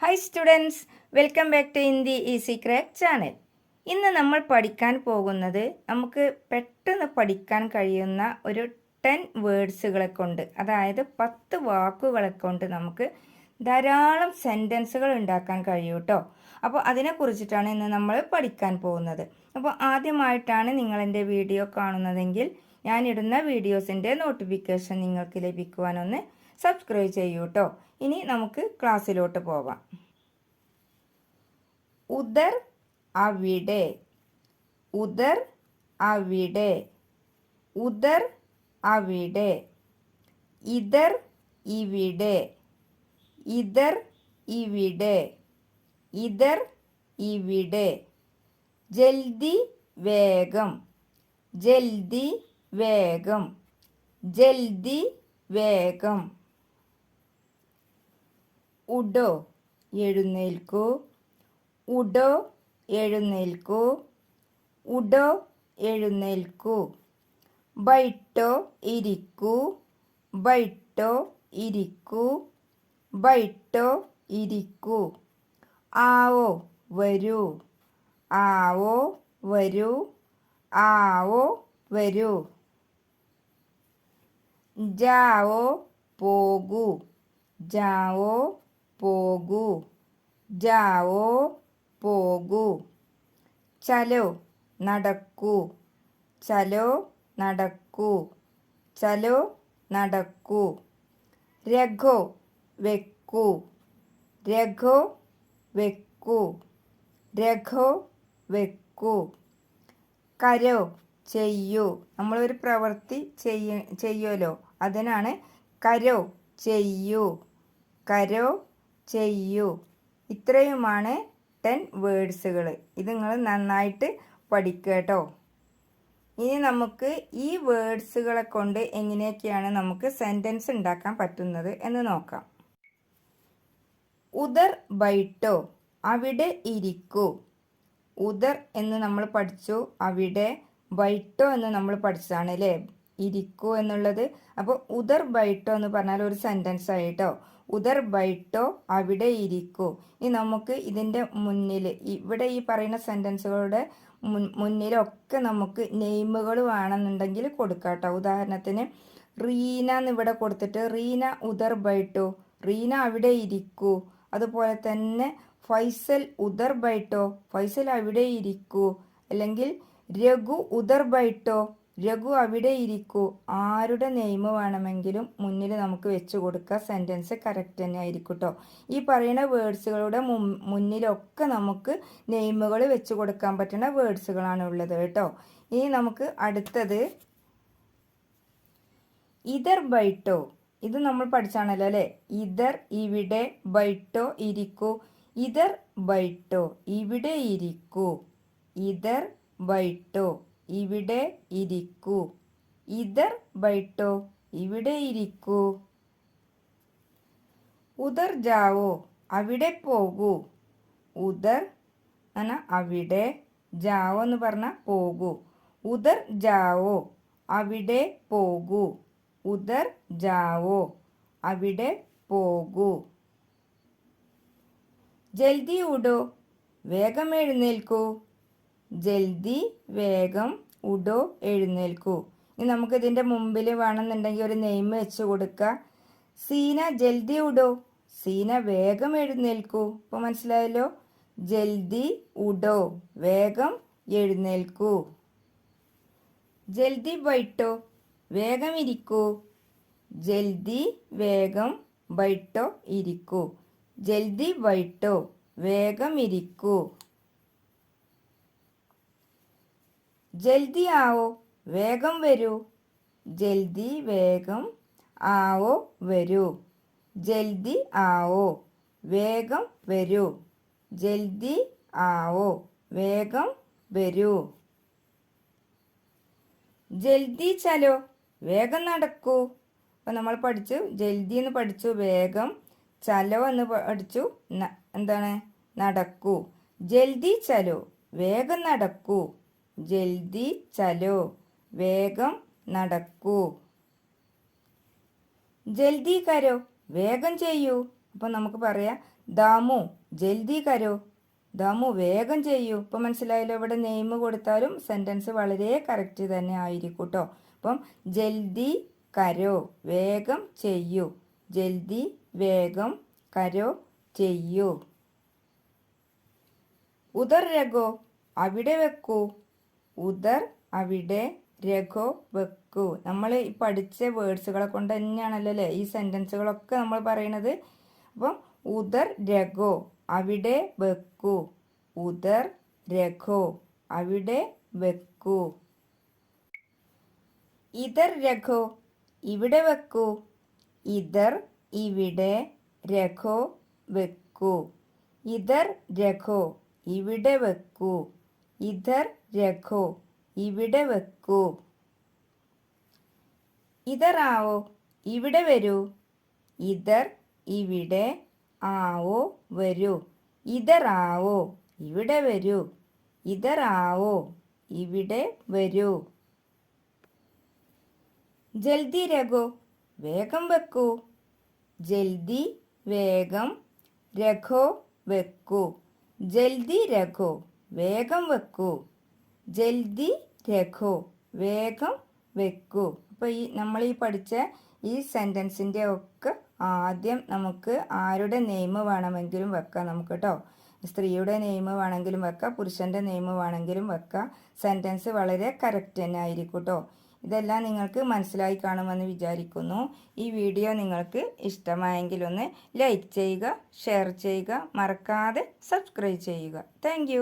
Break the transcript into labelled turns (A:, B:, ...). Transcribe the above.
A: Hi students welcome back to Hindi easy crack channel ഇന്ന് നമ്മൾ പഠിക്കാൻ പോകുന്നത് നമുക്ക് പെട്ടെന്ന് പഠിക്കാൻ കഴിയുന്ന ഒരു ടെൻ വേർഡ്സുകളെ കൊണ്ട് അതായത് പത്ത് വാക്കുകളെ കൊണ്ട് നമുക്ക് ധാരാളം സെന്റൻസുകൾ ഉണ്ടാക്കാൻ കഴിയും കേട്ടോ അപ്പോൾ അതിനെക്കുറിച്ചിട്ടാണ് ഇന്ന് നമ്മൾ പഠിക്കാൻ പോകുന്നത്. അപ്പോൾ ആദ്യമായിട്ടാണ് നിങ്ങൾ എന്റെ വീഡിയോ കാണുന്നതെങ്കിൽ ഞാനിടുന്ന വീഡിയോസിന്റെ നോട്ടിഫിക്കേഷൻ നിങ്ങൾക്ക് ലഭിക്കുവാനൊന്ന് സബ്സ്ക്രൈബ് ചെയ്യൂ കേട്ടോ ഇനി നമുക്ക് ക്ലാസ്സിലോട്ട് പോവാം. ഉദർ അവിടെ. ഉദർ അവിടെ. ഉദർ അവിടെ. ഇതർ ഇവിടെ. ഇതർ ഇവിടെ. ഇതർ ഇവിടെ. ജൽദി വേഗം. ജൽദി വേഗം. ജൽദി വേഗം. ഉഡോ എഴുന്നേൽക്കൂ. ഉഡോ എഴുന്നേൽക്കൂ. ഉഡോ എഴുന്നേൽക്കൂ. ബൈട്ടോ ഇരിക്കൂ. ബൈട്ടോ ഇരിക്കൂ. ബൈട്ടോ ഇരിക്കൂ. ആവോ വരൂ. ആവോ വരൂ. ആവോ വരൂ. ജാവോ പോകൂ. ജാവോ പോകൂ. ജാവോ പോകൂ. ചലോ നടക്കൂ. ചലോ നടക്കൂ. ചലോ നടക്കൂ. രഘോ വെക്കൂ. രഘോ വെക്കൂ. രഘോ വെക്കൂ. കരോ ചെയ്യൂ. നമ്മളൊരു പ്രവൃത്തി ചെയ്യ ചെയ്യുമല്ലോ അതിനാണ് കരോ ചെയ്യൂ. കരോ ചെയ്യൂ. ഇത്രയുമാണ് ടെൻ വേർഡ്സുകൾ ഇത് നിങ്ങൾ നന്നായിട്ട് പഠിക്കുക ഇനി നമുക്ക് ഈ വേർഡ്സുകളെ കൊണ്ട് എങ്ങനെയൊക്കെയാണ് നമുക്ക് സെന്റൻസ് ഉണ്ടാക്കാൻ പറ്റുന്നത് എന്ന് നോക്കാം. ഉദർ ബൈട്ടോ അവിടെ ഇരിക്കൂ. ഉദർ എന്ന് നമ്മൾ പഠിച്ചു അവിടെ ബൈട്ടോ എന്ന് നമ്മൾ പഠിച്ചതാണ് അല്ലേ ഇരിക്കൂ എന്നുള്ളത്. അപ്പോൾ ഉദർ ബൈട്ടോ എന്ന് പറഞ്ഞാൽ ഒരു സെന്റൻസ് ആയിട്ടോ ഉദർ ബൈട്ടോ അവിടെ ഇരിക്കൂ. ഇനി നമുക്ക് ഇതിന്റെ മുന്നിൽ ഇവിടെ ഈ പറയുന്ന സെന്റൻസുകളുടെ മുന്നിലൊക്കെ നമുക്ക് നെയിമുകൾ വേണമെന്നുണ്ടെങ്കിൽ കൊടുക്കാം കേട്ടോ. ഉദാഹരണത്തിന് റീന എന്ന് ഇവിടെ കൊടുത്തിട്ട് റീന ഉദർ ബൈട്ടോ റീന അവിടെ ഇരിക്കൂ. അതുപോലെ തന്നെ ഫൈസൽ ഉദർ ബൈട്ടോ ഫൈസൽ അവിടെ ഇരിക്കൂ. അല്ലെങ്കിൽ രഘു ഉദർ ബൈട്ടോ രഘു അവിടെ ഇരിക്കൂ. ആരുടെ നെയിം വേണമെങ്കിലും മുന്നിൽ നമുക്ക് വെച്ച് കൊടുക്കുക സെന്റൻസ് കറക്റ്റ് തന്നെ ആയിരിക്കും കേട്ടോ ഈ പറയുന്ന വേർഡ്സുകളുടെ മുന്നിലൊക്കെ നമുക്ക് നെയിമുകൾ വെച്ച് കൊടുക്കാൻ പറ്റുന്ന വേർഡ്സുകളാണ് ഉള്ളത് കേട്ടോ. ഇനി നമുക്ക് അടുത്തത് ഇതർ ബൈട്ടോ. ഇത് നമ്മൾ പഠിച്ചാണല്ലോ അല്ലേ? ഇതർ ഇവിടെ ബൈട്ടോ ഇരിക്കൂ. ഇതർ ബൈട്ടോ ഇവിടെ ഇരിക്കൂ. ഇതർ ബൈട്ടോ. ഇവിടെ ഇരിക്കൂ. ഇതർ ബൈട്ടോ ഇവിടെ ഇരിക്കൂ. ഉദർ ജാവോ അവിടെ പോകൂ. ഉദർ എന്ന അവിടെ ജാവോ എന്ന് പറഞ്ഞാൽ പോകൂ. ഉദർ ജാവോ അവിടെ പോകൂ. ഉദർ ജാവോ അവിടെ പോകൂ. ജൽദി ഉടോ വേഗം എഴുന്നേൽക്കൂ. ജൽദി വേഗം ഉടോ എഴുന്നേൽക്കൂ. ഇനി നമുക്ക് ഇതിന്റെ മുമ്പിൽ വേണമെന്നുണ്ടെങ്കിൽ ഒരു നെയിം വെച്ച് കൊടുക്കുക സീന ജൽദി ഉടോ. സീന വേഗം എഴുന്നേൽക്കൂ. ഇപ്പോൾ മനസ്സിലായല്ലോ? ജൽദി ഉടോ വേഗം എഴുന്നേൽക്കൂ. ജൽദി ബൈട്ടോ വേഗം ഇരിക്കൂ. ജൽദി വേഗം ബൈട്ടോ ഇരിക്കൂ. ജൽദി ബൈട്ടോ വേഗം ഇരിക്കൂ. ജൽദി ആവോ വേഗം വരൂ. ജൽദി വേഗം ആവോ വരൂ. ജൽദി ആവോ വേഗം വരൂ. ജൽദി ആവോ വേഗം വരൂ. ജൽദി ചലോ വേഗം നടക്കൂ. അപ്പം നമ്മൾ പഠിച്ചു ജൽദി എന്ന് പഠിച്ചു വേഗം ചലോ എന്ന് പഠിച്ചു എന്താണ്? നടക്കൂ. ജൽദി ചലോ വേഗം നടക്കൂ. ജൽദി ചലോ. വേഗം നടക്കൂ. ജൽദി കരോ. വേഗം ചെയ്യൂ. അപ്പം നമുക്ക് പറയാം ദാമു ജൽദി കരോ. ദാമു വേഗം ചെയ്യൂ. ഇപ്പം മനസ്സിലായല്ലോ ഇവിടെ നെയിം കൊടുത്താലും സെന്റൻസ് വളരെ കറക്റ്റ് തന്നെ ആയിരിക്കും കേട്ടോ അപ്പം ജൽദി കരോ. വേഗം ചെയ്യൂ. ജൽദി വേഗം കരോ ചെയ്യൂ. ഉദർ രഘോ അവിടെ വെക്കൂ. ഉദർ അവിടെ രഘോ വെക്കൂ. നമ്മൾ ഈ പഠിച്ച വേർഡ്സുകളെ കൊണ്ട് തന്നെയാണല്ലോ അല്ലേ ഈ സെന്റൻസുകളൊക്കെ നമ്മൾ പറയണത്? അപ്പം ഉദർ രഘോ അവിടെ വെക്കൂ. ഉദർ രഘോ അവിടെ വെക്കൂ. ഇതർ രഘോ ഇവിടെ വെക്കൂ. ഇതർ ഇവിടെ രഘോ വെക്കൂ. ഇതർ രഘോ ഇവിടെ വെക്കൂ. ഇതർ രഘോ ഇവിടെ വെക്കൂ. ഇതർ ആവോ ഇവിടെ വരൂ. ഇതർ ഇവിടെ ആവോ വരൂ. ഇതർ ആവോ ഇവിടെ വരൂ. ഇതർ ആവോ ഇവിടെ വരൂ. ജൽദി രഘു വേഗം വെക്കൂ. ജൽദി വേഗം രഘോ വെക്കൂ. ജൽദി രഘോ. വേഗം വെക്കൂ. ജൽദി രഘു വേഗം വെക്കൂ. അപ്പോൾ ഈ നമ്മൾ ഈ പഠിച്ച ഈ സെന്റൻസിന്റെ ഒക്കെ ആദ്യം നമുക്ക് ആരുടെ നെയിം വേണമെങ്കിലും വെക്കാം നമുക്ക് കേട്ടോ സ്ത്രീയുടെ നെയിം വേണമെങ്കിലും വെക്കാം പുരുഷന്റെ നെയിം വേണമെങ്കിലും വെക്കാം. സെന്റൻസ് വളരെ കറക്റ്റ് തന്നെ ആയിരിക്കും കേട്ടോ ഇതെല്ലാം നിങ്ങൾക്ക് മനസ്സിലായി കാണുമെന്ന് വിചാരിക്കുന്നു. ഈ വീഡിയോ നിങ്ങൾക്ക് ഇഷ്ടമായെങ്കിൽ ഒന്ന് ലൈക്ക് ചെയ്യുക ഷെയർ ചെയ്യുക മറക്കാതെ സബ്സ്ക്രൈബ് ചെയ്യുക. താങ്ക്